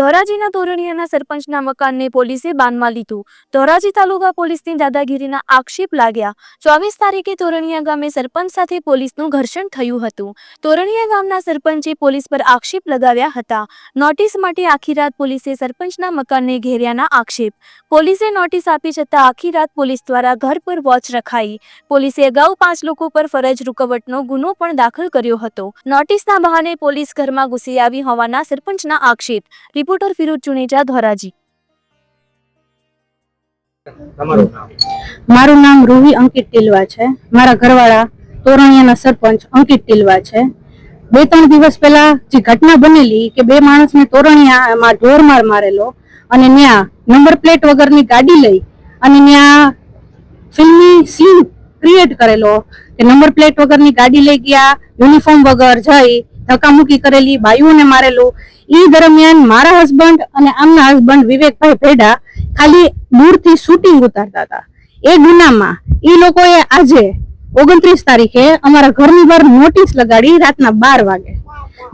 ધોરાજીના તોરણિયાના સરપંચના મકાનને પોલીસે બાનમાં લીધું. ધોરાજી તાલુકા પોલીસની દાદાગીરીના આક્ષેપ લાગ્યા. ચોવીસ તારીખે તોરણિયા ગામે સરપંચ સાથે પોલીસનું ઘર્ષણ થયું હતું. તોરણિયા ગામના સરપંચે પોલીસ પર આક્ષેપ લગાવ્યા હતા. નોટિસ માટે આખી રાત પોલીસે સરપંચના મકાનને ઘેર્યાના આક્ષેપ. પોલીસે નોટિસ આપી છતાં આખી રાત પોલીસ દ્વારા ઘર પર વોચ રખાઈ. પોલીસે અગાઉ પાંચ લોકો પર ફરજ રૂકવટનો ગુનો પણ દાખલ કર્યો હતો. નોટિસના બહાને પોલીસ ઘરમાં ઘૂસી આવી હોવાના સરપંચના આક્ષેપ. રિપોર્ટર ફિરોજ ચુનેજા ધોરાજી. મારું નામ રૂહી અંકિત ટીલવા છે. મારા ઘરવાળા તોરણિયાના સરપંચ અંકિત ટીલવા છે. બે ત્રણ દિવસ પહેલા જે ઘટના બનેલી કે બે માણસને તોરણિયામાં ઢોરમાર મારેલો અને ત્યાં નંબર પ્લેટ વગરની ગાડી લઈ અને ત્યાં ફિલ્મી સીન ક્રિએટ કરેલો કે નંબર પ્લેટ વગરની ગાડી લઈ ગયા યુનિફોર્મ વગર જઈ ધક્કામુક્કી કરેલી બાયુઓને મારેલું. ઈ દરમિયાન મારા હસબન્ડ અને આમના હસબન્ડ વિવેકભાઈ ભેડા ખાલી દૂરથી શૂટિંગ ઉતારતા હતા. એ ગુનામાં ઈ લોકોએ આજે ઓગણત્રીસ તારીખે અમારા ઘરની બહાર નોટિસ લગાડી રાતના બાર વાગે.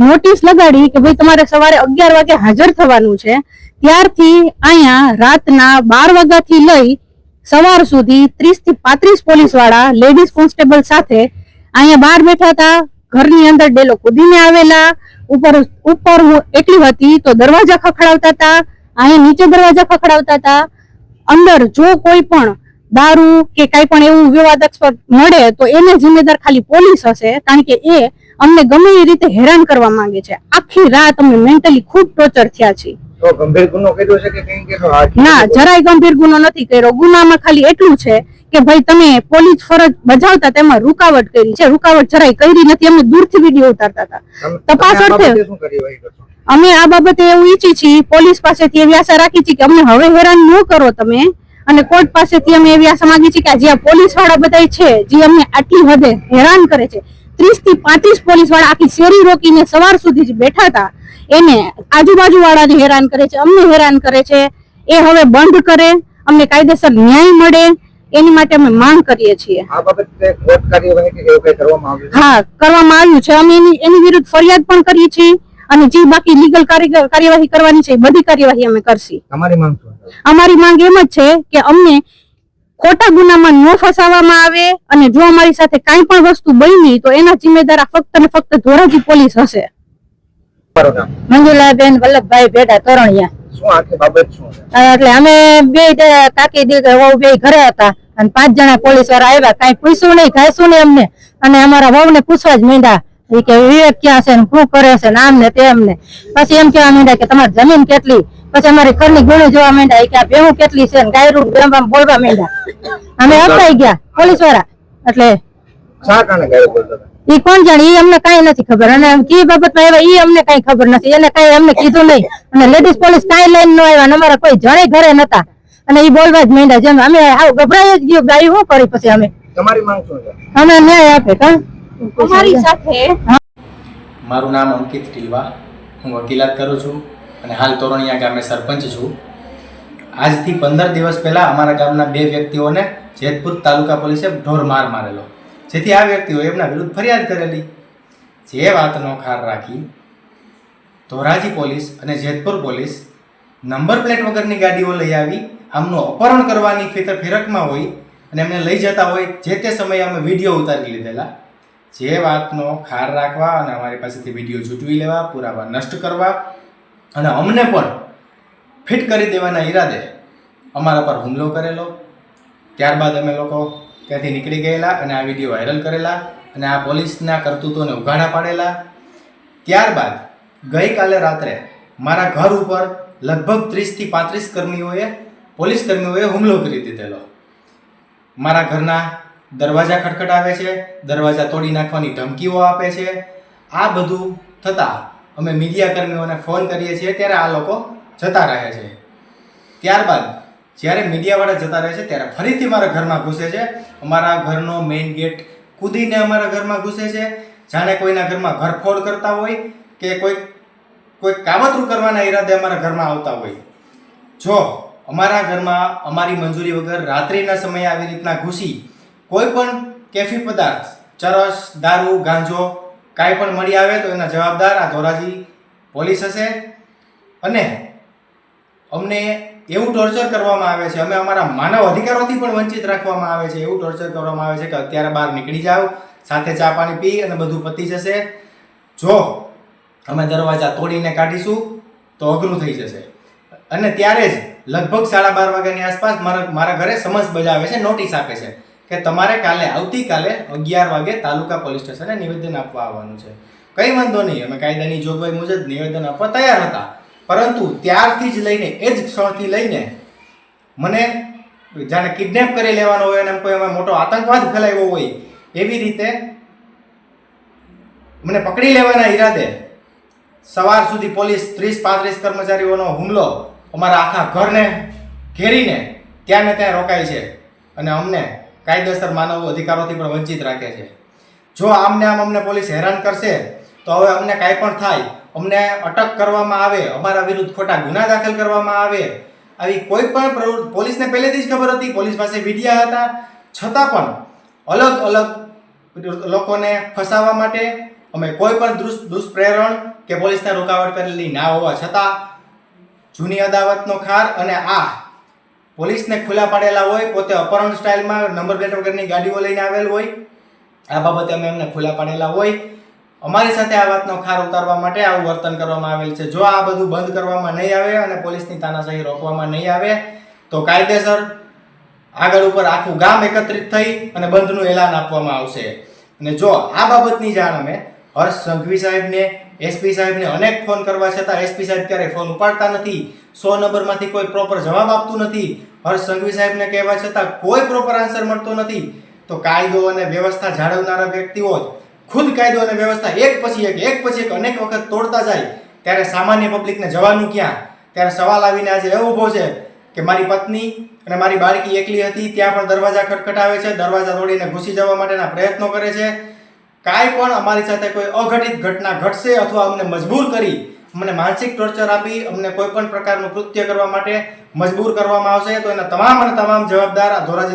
નોટિસ લગાડી કે ભાઈ તમારે સવારે અગિયાર વાગે હાજર થવાનું છે. ત્યારથી અહીંયા રાતના બાર વાગ્યાથી લઈ સવાર સુધી ત્રીસથી પાંત્રીસ પોલીસવાળા લેડીઝ કોન્સ્ટેબલ સાથે અહીંયા બહાર બેઠા હતા. ઘરની અંદર ડેલો કૂદીને આવેલા. ઉપર ઉપર હું એકલી હતી તો દરવાજા ખખડાવતા હતા. અહીંયા નીચે દરવાજા ખખડાવતા હતા. અંદર જો કોઈ પણ દારૂ કે કઈ પણ એવું વિવાદાસ્પદ મળે તો એને જિમ્મેદાર ખાલી પોલીસ હશે કારણ કે એ અમને ગમે એ રીતે હેરાન કરવા માંગે છે. આખી રાત અમે મેન્ટલી ખૂબ ટોર્ચર થયા છીએ. ના જરાય ગંભીર ગુનો નથી કર્યો. ગુનામાં ખાલી એટલું છે કે ભાઈ તમે પોલીસ ફરજ બજાવતા તેમાં રૂકાવટ કરી છે. રૂકાવટ જરાય કરી નથી. અમે દૂરથી વીડિયો ઉતારતા હતા. તપાસ અર્થે અમે આ બાબતે એવું ઈચ્છી છીએ પોલીસ પાસેથી એવી આશા રાખી છીએ કે અમને હવે હેરાન ન કરો તમે અને કોર્ટ પાસેથી અમે એવી આશા માંગી છીએ કે જે આ પોલીસવાળા બધા છે જે અમને આટલી હદે હેરાન કરે છે ત્રીસથી પાંત્રીસ પોલીસવાળા આખી શેરી રોકીને સવાર સુધી જ બેઠા હતા એને આજુબાજુ વાળાને હેરાન કરે છે અમને હેરાન કરે છે એ હવે બંધ કરે અમને કાયદેસર ન્યાય મળે એની માટે અમે માંગ કરીએ છીએ. આ બાબતે કોર્ટ કાર્યવાહી કે એવું કઈ કરવામાં આવ્યું હા કરવામાં આવ્યું છે. અમે એની એની વિરુદ્ધ ફરિયાદ પણ કરીએ છીએ અને જે બાકી લીગલ કાર્યવાહી કરવાની છે એ બધી કાર્યવાહી અમે કરશી. તમારી માંગ અમારી માંગ એમ જ છે કે અમને ખોટા ગુનામાં ન ફસાવવામાં આવે અને જો અમારી સાથે કાંઈ પણ વસ્તુ બની તો એના જિમ્મેદાર ફક્ત ને ફક્ત ધોરાજી પોલીસ હશે. મંજુલાબેન વલ્લભભાઈ ભેડા તોરણિયા. શું આખી બાબત શું એટલે અમે બે કાકી દીકરા વહુ બે ઘરે હતા. અને પાંચ જણા પોલીસવાળા આવ્યા. કઈ પૂછ્યું નહીં ખાઈશું નહીં અમને અને અમારા વહુ ને પૂછવા જ મીંડા કે વિવેક ક્યાં છે ને શું કરે છે ને આમ ને તેમ ને પછી એમ કેવા માંડ્યા કે તમારી જમીન કેટલી? પછી અમારી ઘરની ગુણી જોવા માંડ્યા. કે આ ભેવું કેટલી છે? ને ગાયરું બોલવા માંડ્યા. અમે અપાઈ ગયા પોલીસવાળા. એટલે શા કારણે ગાયબ બોલતા ઈ કોણ જાણે? ઈ અમને કઈ નથી ખબર. અને કી બાબતમાં આવ્યા ઈ અમને કઈ ખબર નથી. એને કઈ અમને કીધું નહીં. અને લેડીઝ પોલીસ કાંઈ લઈને ન આવ્યા. અને અમારા કોઈ જણે ઘરે નતા. અને ઈ બોલવા જ માંડ્યા જેમ અમે હાવ ગભરાઈ જ ગયો ગાય શું કરી પછી અમે? તમારી માંગ શું છે? અમે ન્યાય આપે કા? અમારી સાથે. મારું નામ અંકિત ટીલવા. હું વકીલાત કરું છું અને હાલ તોરણિયા ગામે સરપંચ છું. આજથી પંદર દિવસ પહેલાં અમારા ગામના બે વ્યક્તિઓને જેતપુર તાલુકા પોલીસે ઢોર માર મારેલો. જેથી આ વ્યક્તિઓ એમના વિરુદ્ધ ફરિયાદ કરેલી. જે વાતનો ખાર રાખી ધોરાજી પોલીસ અને જેતપુર પોલીસ નંબર પ્લેટ વગરની ગાડીઓ લઈ આવી, આમનું અપહરણ કરવાની ફિતર ફિરકમાં હોય અને એમને લઈ જતા હોય જે તે સમયે અમે વીડિયો ઉતારી લીધેલા. જે વાતનો ખાર રાખવા અને અમારી પાસેથી વીડિયો છૂટવી લેવા, પુરાવા નષ્ટ કરવા અને અમને પણ ફિટ કરી દેવાના ઈરાદે અમારા પર હુમલો કરેલો. ત્યારબાદ અમે લોકો ત્યાંથી નીકળી ગયેલા અને આ વીડિયો વાયરલ કરેલા અને આ પોલીસના કરતૂતોને ઉઘાડા પાડેલા. ત્યારબાદ ગઈકાલે રાત્રે મારા ઘર ઉપર લગભગ ત્રીસથી પાંત્રીસ કર્મીઓએ, પોલીસ કર્મીઓએ હુમલો કરી દીધેલો. મારા ઘરના દરવાજા ખટખટાવે છે, દરવાજા તોડી નાખવાની ધમકીઓ આપે છે. આ બધું થતાં અમે મીડિયા કર્મીઓને ફોન કરીએ છીએ ત્યારે આ લોકો જતા રહે છે. ત્યારબાદ જ્યારે મીડિયાવાળા જતા રહે છે ત્યારે ફરીથી મારા ઘરમાં ઘૂસે છે. અમારા ઘરનો મેઇન ગેટ કૂદીને અમારા ઘરમાં ઘૂસે છે. જાણે કોઈના ઘરમાં ઘરફોડ કરતા હોય કે કોઈ કોઈ કાવતરું કરવાના ઈરાદે અમારા ઘરમાં આવતા હોય. જો અમારા ઘરમાં અમારી મંજૂરી વગર રાત્રિના સમયે આવી રીતના ઘૂસી કોઈ પણ કેફી પદાર્થ, ચરસ, દારૂ, ગાંજો કાંઈ પણ મળી આવે તો એના જવાબદાર આ ધોરાજી પોલીસ હશે. અને અમને એવું ટોર્ચર કરવામાં આવે છે. અમે અમારા માનવ અધિકારોથી પણ વંચિત રાખવામાં આવે છે. એવું ટોર્ચર કરવામાં આવે છે કે અત્યારે બહાર નીકળી જાઓ, સાથે ચા પાણી પી અને બધું પતી જશે. જો અમે દરવાજા તોડીને કાઢીશું, તો અઘરું થઈ જશે. અને ત્યારે જ લગભગ સાડા બાર વાગ્યાની આસપાસ મારા મારા ઘરે સમજ બજાવે છે, નોટિસ આપે છે કે તમારે કાલે, આવતીકાલે અગિયાર વાગે તાલુકા પોલીસ સ્ટેશને નિવેદન આપવા આવવાનું છે. કંઈ વાંધો નહીં. અમે કાયદાની જોગવાઈ મુજબ નિવેદન આપવા તૈયાર હતા. પરંતુ ત્યારથી જ લઈને એ જ ક્ષણથી લઈને મને જાણે કિડનેપ કરી લેવાનો હોય અને કોઈ એમાં મોટો આતંકવાદ ફેલાવ્યો હોય એવી રીતે મને પકડી લેવાના ઈરાદે સવાર સુધી પોલીસ ત્રીસ પાંત્રીસ કર્મચારીઓનો હુમલો અમારા આખા ઘરને ઘેરીને ત્યાં ને ત્યાં રોકાય છે અને અમને કાયદેસર માનવ અધિકારોથી પણ વંચિત રાખે છે. જો આમને આમ અમને પોલીસ હેરાન કરશે, તો હવે અમને કાંઈ પણ થાય અમને અટક કરવામાં આવે, અમારા વિરુદ્ધ ખોટા ગુના દાખલ કરવામાં આવે, આવી કોઈ પણ પ્રવૃત્તિ પોલીસને પહેલેથી જ ખબર હતી, પોલીસ પાસે મીડિયા હતા. છતાં પણ અલગ અલગ લોકોને ફસાવવા માટે અમે કોઈ પણ દુષ, દુષ્પ્રેરણ કે પોલીસને રોકાવટ કરેલી ના હોવા છતાં જૂની અદાવતનો ખાર અને આ પોલીસને ખુલ્લા પાડેલા હોય, પોતે અપહરણ સ્ટાઇલમાં નંબર પ્લેટ વગરની ગાડીઓ લઈને આવેલ હોય, આ બાબતે અમે એમને ખુલ્લા પાડેલા હોય. અમારી સાથે આ વાતનો ખાર ઉતારવા માટે આવું વર્તન કરવામાં આવેલ છે. જો આ બધું બંધ કરવામાં નહીં આવે અને પોલીસની તાનાશાહી રોકવામાં નહીં આવે, તો કાયદેસર આગળ ઉપર આખું ગામ એકત્રિત થઈ અને બંધનું એલાન આપવામાં આવશે. અને જો આ બાબતની જાણ અમે હર્ષ સંઘવી સાહેબને એસપી સાહેબને અનેક ફોન કરવા છતાં એસપી સાહેબ ક્યારેય ફોન ઉપાડતા નથી, સો નંબરમાંથી કોઈ પ્રોપર જવાબ આપતું નથી, હર્ષ સંઘવી સાહેબને કહેવા છતાં કોઈ પ્રોપર આન્સર મળતો નથી, તો કાયદો અને વ્યવસ્થા જાળવનારા વ્યક્તિઓ જ ખુદ કાયદો અને વ્યવસ્થા એક પછી એક એક પછી એક અનેક વખત તોડતા જાય, ત્યારે સામાન્ય પબ્લિકને જવાનું ક્યાં? ત્યારે સવાલ આવીને આજે એવો ઊભો છે કે મારી પત્ની અને મારી બાળકી એકલી હતી, ત્યાં પણ દરવાજા ખટખટાવે છે, દરવાજા તોડીને ઘૂસી જવા માટેના પ્રયત્નો કરે છે. કાંઈ પણ અમારી સાથે કોઈ અઘટિત ઘટના ઘટશે અથવા અમને મજબૂર કરી, અમને માનસિક ટોર્ચર આપી, અમને કોઈ પણ પ્રકારનું કૃત્ય કરવા માટે મજબૂર કરવામાં આવશે, તો એના તમામ અને તમામ જવાબદાર આ ધોરાજી